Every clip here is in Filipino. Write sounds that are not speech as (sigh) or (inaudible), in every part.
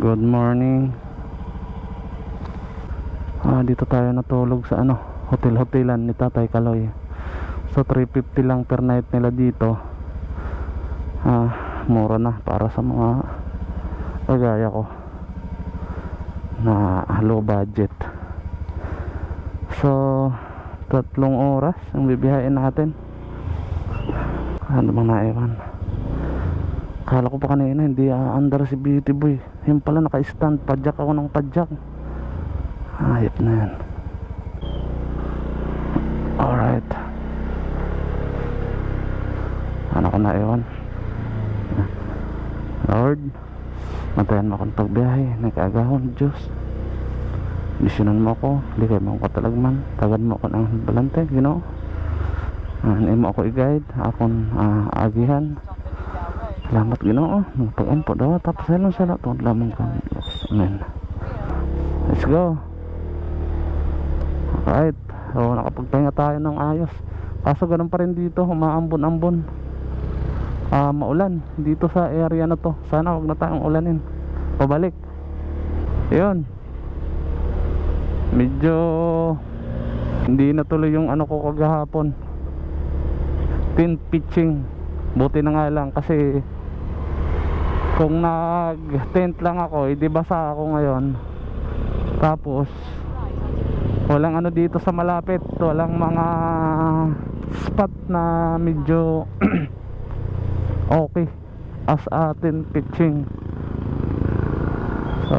Good morning. Ah, dito tayo natulog sa ano, hotel-hotelan ni Tatay Kaloy. So 350 lang per night nila dito. Ah, mura na para sa mga kagaya ko na low budget. So tatlong oras ang bibiyahin natin. Ano bang naiwan? Kala ko pa kanina hindi under si Beauty Boy. Yung pala naka-stand. Padjak ako ng padjak. Ayop na yan. Alright. Ano ko na iwan? Lord, matayan mo akong pagbiyahe. Nagkaagahon, Diyos. Bisyonan mo ako. Kayo mo ako katalagman. Tagad mo ako ng balante, Ginoo. Ano mo ako i-guide. Akong ah, agihan. Salamat Ginoo. Pag-ampo daw tapos ayun sa lahat tungod lamang kami. Yes. Amen. Let's go. Alright. So nakapagpahinga tayo ng ayos. Kaso ganun pa rin dito, umaambon-ambon. Ah, maulan dito sa area na to. Sana wag na tayong ulanin. Pabalik. 'Yun. Medyo hindi natuloy yung ano ko kagahapon. Tin pitching. Buti na nga lang kasi kung nag-tent lang ako, hindi basa ako ngayon. Tapos walang ano dito sa malapit, walang mga spot na medyo (clears throat) okay as atin pitching. So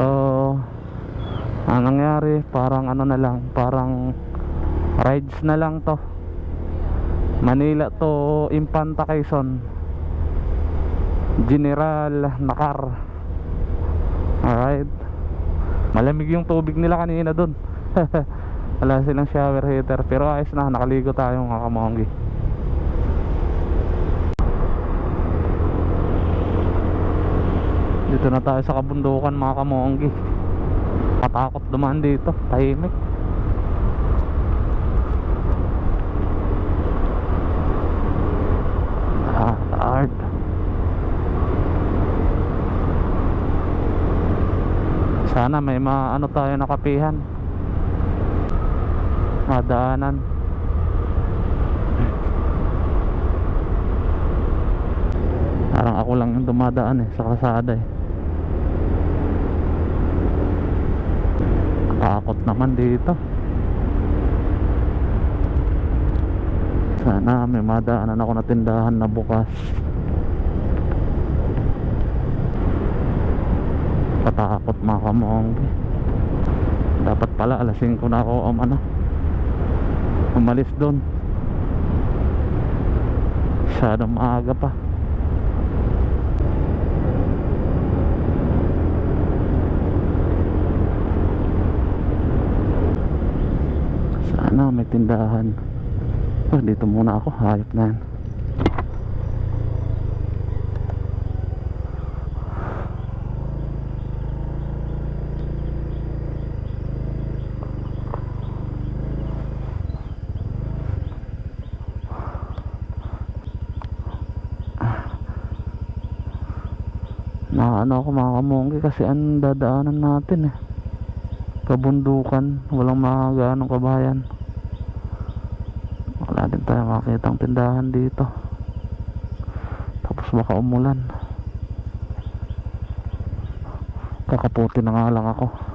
ang nangyari parang ano na lang, parang rides na lang to. Manila to Impanta Quezon. General Nakar. Alright. Malamig yung tubig nila kanina dun. (laughs) Wala silang shower heater Pero ayos na, nakaligo tayo mga kamonggi. Dito na tayo sa kabundukan mga kamonggi. Patakot dumaan dito, tahimik. Ah, hard Sana may maano tayo na kapihan. Madaanan. Parang ako lang yung dumadaan eh sa kalsada eh. Takot naman dito. Sana may madaanan ako na tindahan na bukas. Patakot mga kamonggi. Dapat pala alas 5 na ako um, ano, umalis doon. Masyadong maaga pa. Sana may tindahan. Oh, dito muna ako. Hayop na yan. Na ano ako mga kamonggi kasi ang dadaanan natin eh. Kabundukan walang mga ganong kabayan. Wala din tayo makitang tindahan dito. Tapos baka umulan. Kakaputi na nga lang ako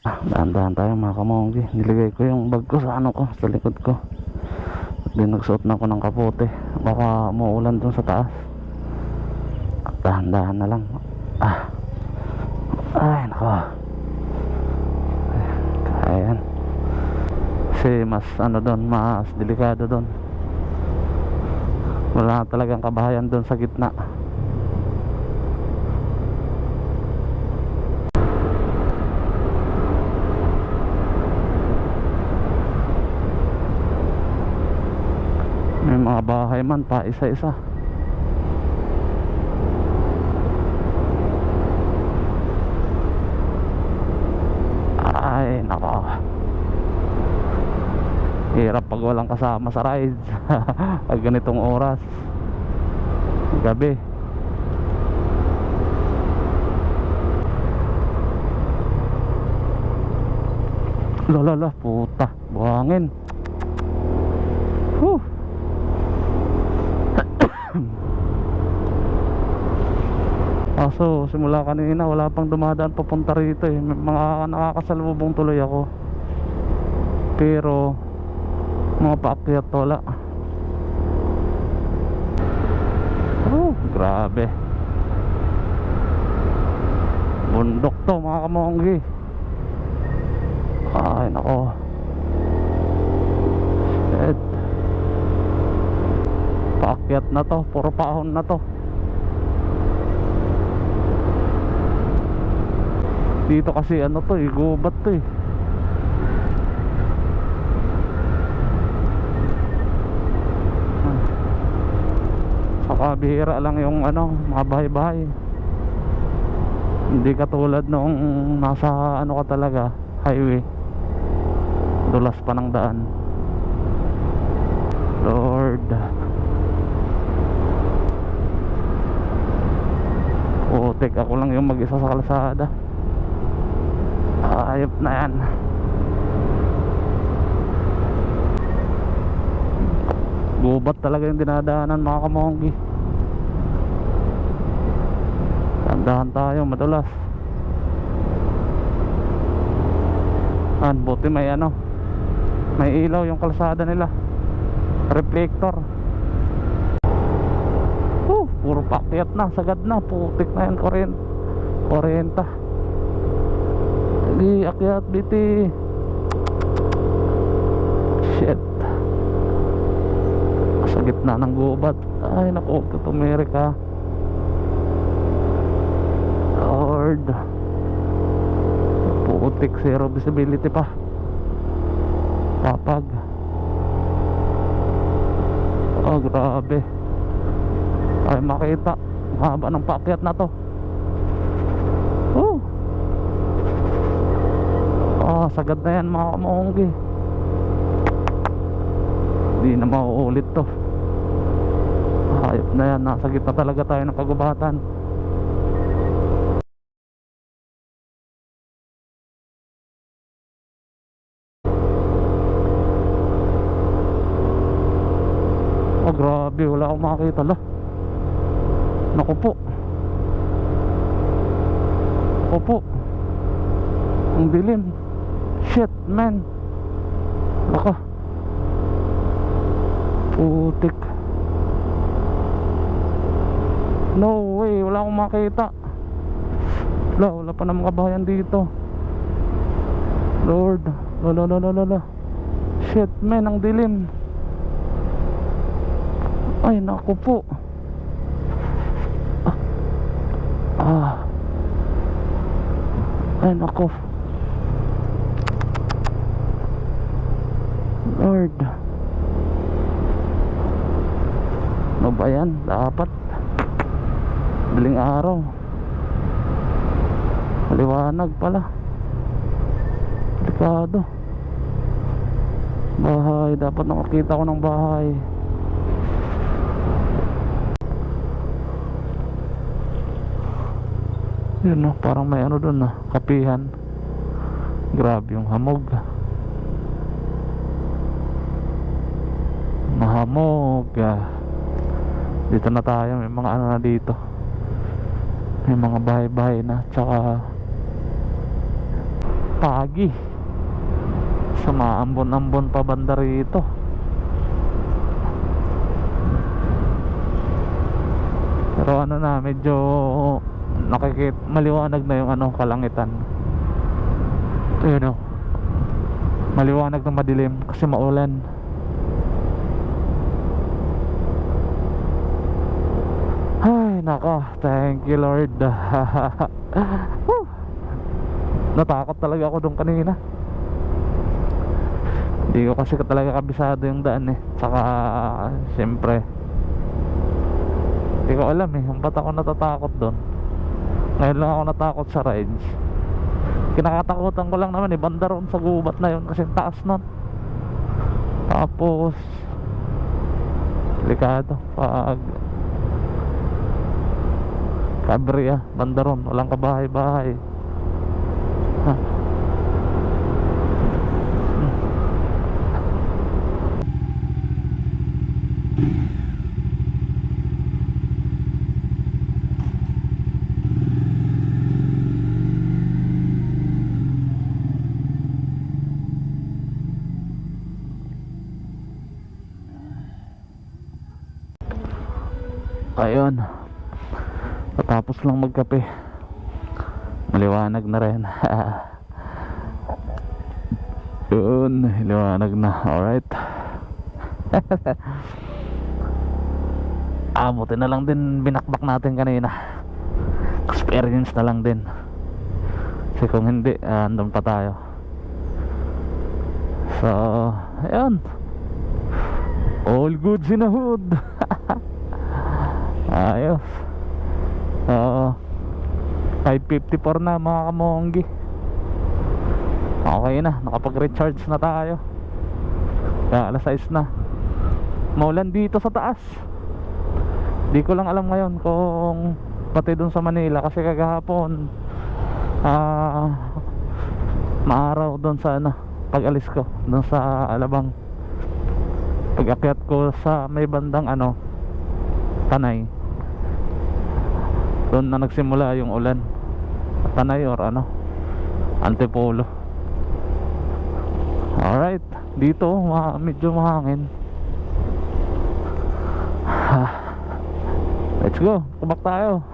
dahan-dahan tayo mga kamonggi. Nilagay ko yung bag ko sa ano ko, sa likod ko. Din nagsuot na ako ng kapote. Baka muulan dun sa taas. Dahan-dahan na lang. Ah. Ay, nako. Kaya. Kasi mas ano doon, mas delikado doon. Wala talagang kabahayan doon sa gitna. Bahay man pa isa-isa. Ay nako. Hirap pag walang kasama sa rides. (laughs) Pag ganitong oras. Gabi. Lalala puta buhangin. Whew. Kaso simula kanina wala pang dumadaan papunta rito eh. Mga nakakasalubong tuloy ako. Pero mga paakyat wala. Oh, grabe. Bundok to mga kamonggi. Ay nako. Shit. Paakyat na to, puro paahon na to. Dito kasi ano to eh, gubat to eh. Saka bihira lang yung ano, mga bahay-bahay. Hindi katulad nung nasa ano ka talaga, highway. Dulas pa ng daan. Lord. Putik ako lang yung mag-isa sa kalsada. Ayop na yan. Gubat talaga yung dinadaanan mga kamonggi. Tandahan tayo madulas. An, buti may ano. May ilaw yung kalsada nila. Reflector. Oh, puro pakyat na, sagad na, putik na yan, korent. Korenta. Sige, akyat, biti. Shit. Sa gitna ng gubat. Ay, naku, tutumirik ha. Lord. Putik, zero visibility pa. Papag. Oh, grabe. Ay, makita. Haba ng pakyat na to. Oh. Ah, sagad na yan mga kamonggi. Hindi na mauulit to. Hayop na yan. Nasa gitna talaga tayo ng kagubatan. Oh, grabe. Wala akong makakita. La. Naku po. Naku po. Ang dilim. Shit, man. Baka. Putik. No way, wala akong makita. Wala, wala pa namang kabahayan dito. Lord. Lala, lala, lala. Shit, man, ang dilim. Ay, naku po. Ah. Ah. Ay, naku. Lord. Ano ba yan? Dapat. Biling araw. Maliwanag pala. Delikado. Bahay. Dapat nakakita ko ng bahay. Yun no, parang may ano doon na, kapihan. Grabe yung hamog. Mahamog. ah. Dito na tayo, may mga ano na dito. May mga bahay-bahay na, tsaka pagi. Sumaambon-ambon pa banda rito. Pero ano na, medyo nakikit maliwanag na yung ano kalangitan. Ayun oh. Maliwanag na madilim kasi maulan. Ay, nako. Thank you, Lord. (laughs) Natakot talaga ako doon kanina. Hindi ko kasi talaga kabisado yung daan eh. Saka, siyempre, hindi ko alam eh. Kung ba't ako natatakot doon. Ngayon lang ako natakot sa rides. Kinakatakutan ko lang naman eh. Banda roon sa gubat na yun kasi taas nun. Tapos, delikado. Pag, Cabrera, banda ron. Walang kabahay-bahay. Ha. Ayun. Patapos lang magkape. Maliwanag na rin. (laughs) Yun, liwanag na. Alright. (laughs) ah, buti na lang din binakbak natin kanina. Experience na lang din. Kasi kung hindi, ah, andun pa tayo. So, ayun. All goods in hood. (laughs) Ayos. Oo. 554 na mga kamonggi. Okay na, nakapag-recharge na tayo. Kaya alas 6 na. Maulan dito sa taas. Di ko lang alam ngayon kung pati dun sa Manila kasi kagahapon ah maaraw doon sa ano pag alis ko doon sa Alabang pag akyat ko sa may bandang ano Tanay doon na nagsimula yung ulan Tanay or ano? Antipolo. Alright. Dito medyo mahangin. (sighs) Let's go. Kubak tayo.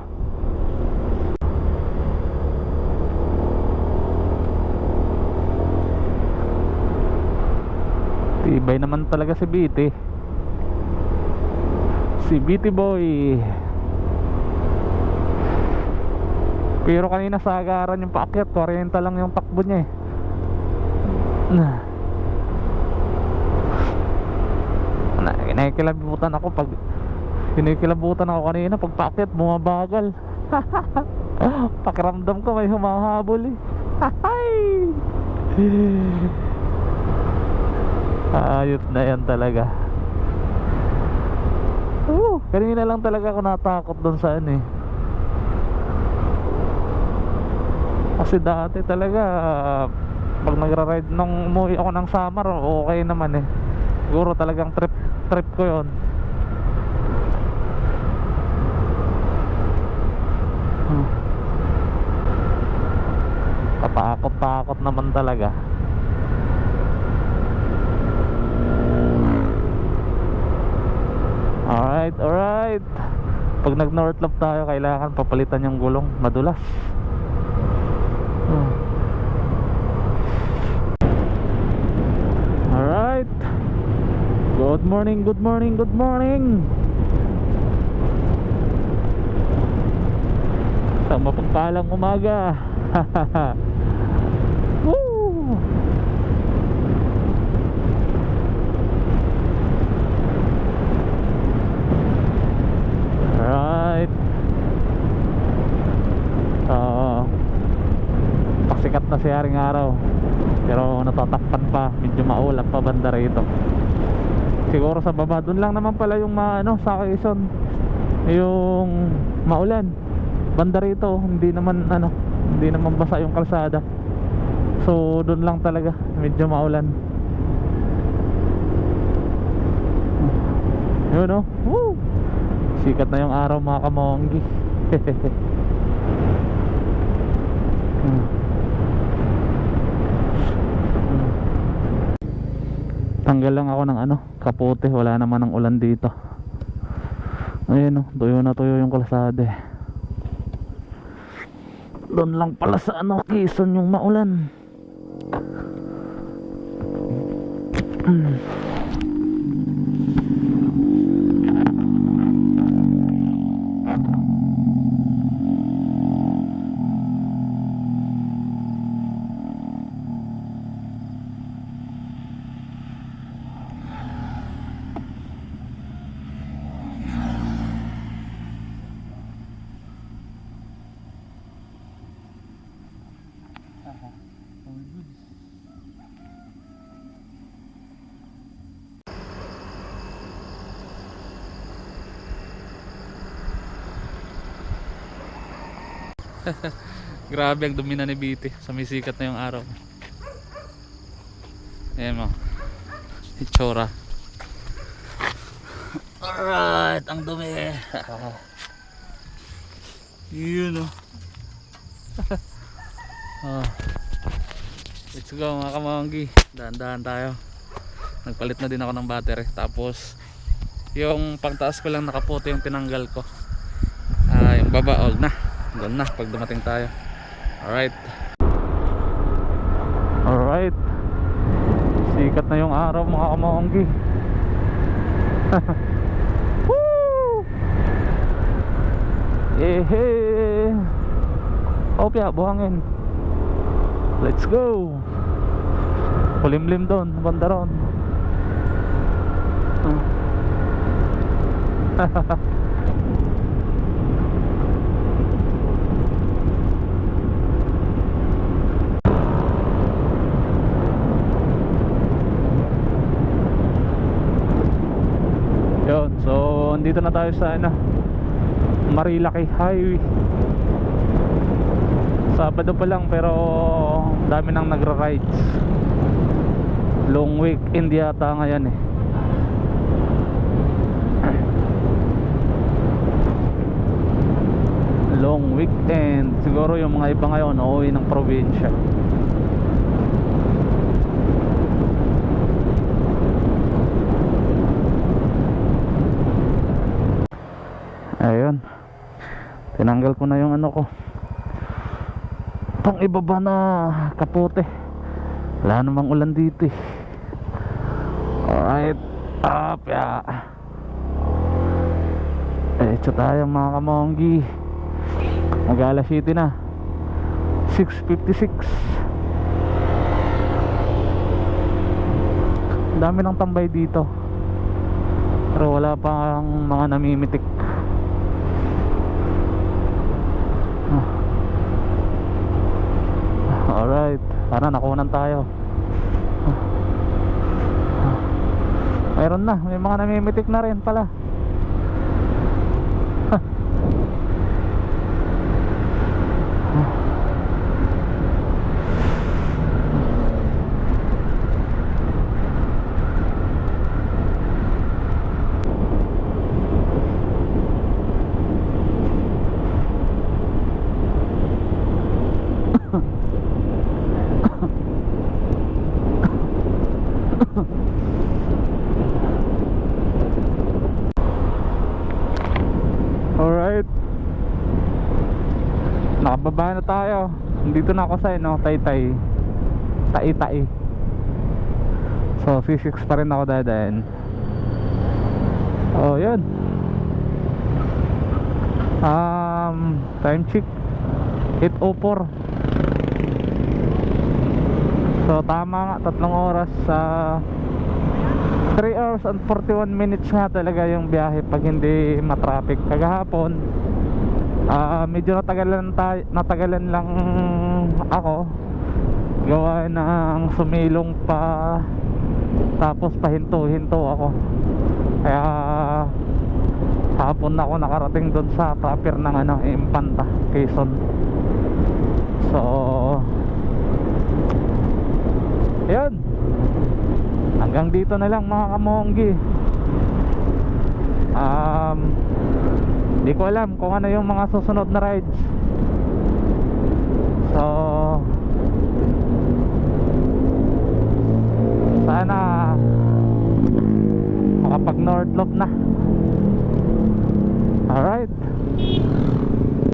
Tibay naman talaga si BT si BT boy pero kanina sa agaran yung paakyat 40 lang yung takbo niya eh. (sighs) Na, kinakilabutan ako pag kinikilabutan ako kanina pag paakyat bumabagal. (laughs) Pakiramdam ko may humahabol eh. (laughs) Ayot na yan talaga. Oo, kanina lang talaga ako natakot doon sa ano eh kasi dati talaga pag nagra-ride nung umuwi ako ng summer okay naman eh. Siguro talagang trip trip ko yon hmm. katakot-takot naman talaga. Alright alright. Pag nag north loop tayo kailangan papalitan yung gulong. Madulas hmm. Alright Good morning, good morning, good morning Sa mapagpalang umaga Woo! (laughs) Alright Oo Haring Araw. Pero natatakpan pa medyo maulap pa banda rito. Siguro sa baba dun lang naman pala yung maano sa Quezon. Yung maulan. Banda rito hindi naman ano hindi naman basa yung kalsada. So dun lang talaga medyo maulan. Yun o Woo! sikat na yung araw mga kamonggi (laughs) tanggal lang ako ng ano kapote wala naman ng ulan dito ayun oh tuyo na tuyo yung kalsada eh. doon lang pala sa ano Quezon yung maulan mm. (laughs) Grabe ang dumi na ni BT. Sumisikat na yung araw. Ayan mo. Itsura. Alright, ang dumi. Yun oh. ah. (laughs) Let's go mga kamanggi. Dahan-dahan tayo. Nagpalit na din ako ng battery. Tapos, yung pagtaas ko lang nakaputi yung tinanggal ko. Ah, yung baba old na. Doon na pag dumating tayo. Alright. Alright. Sikat na yung araw mga kamanggi. (laughs) Woo! Ehe. Okay, buhangin. Let's go. Kulimlim doon, banda ron. (laughs) (laughs) Yun, so andito na tayo sa ano Marilaki Highway. Sabado pa lang pero dami nang nagra-rides. Long weekend yata ngayon eh. Long weekend. Siguro yung mga iba ngayon uuwi ng probinsya Ayun. Tinanggal ko na yung ano ko. Pang ibaba na kapote. Wala namang ulan dito eh. Alright. Up ya. Diretso tayo mga kamonggi. Mag City na. 6.56 Ang dami ng tambay dito Pero wala pang mga namimitik Alright, sana nakunan tayo. Mayroon na, may mga namimitik na rin pala. Alright. Nakababa na tayo. Dito na ako sa ano, Taytay. Tai-tai. So, C6 pa rin ako dadaan. Oh, yun. Um, time check 8.04 So, tama nga, tatlong oras sa 3 hours and 41 minutes nga talaga yung biyahe pag hindi matraffic kagahapon ah medyo natagalan tayo natagalan lang ako. Gawa ng sumilong pa tapos pahinto-hinto ako. Kaya hapon ako nakarating doon sa proper ng ano Impanta Quezon. So yun. Hanggang dito na lang mga kamonggi. Um, hindi ko alam kung ano yung mga susunod na rides. So sana makapag North Loop na. Alright.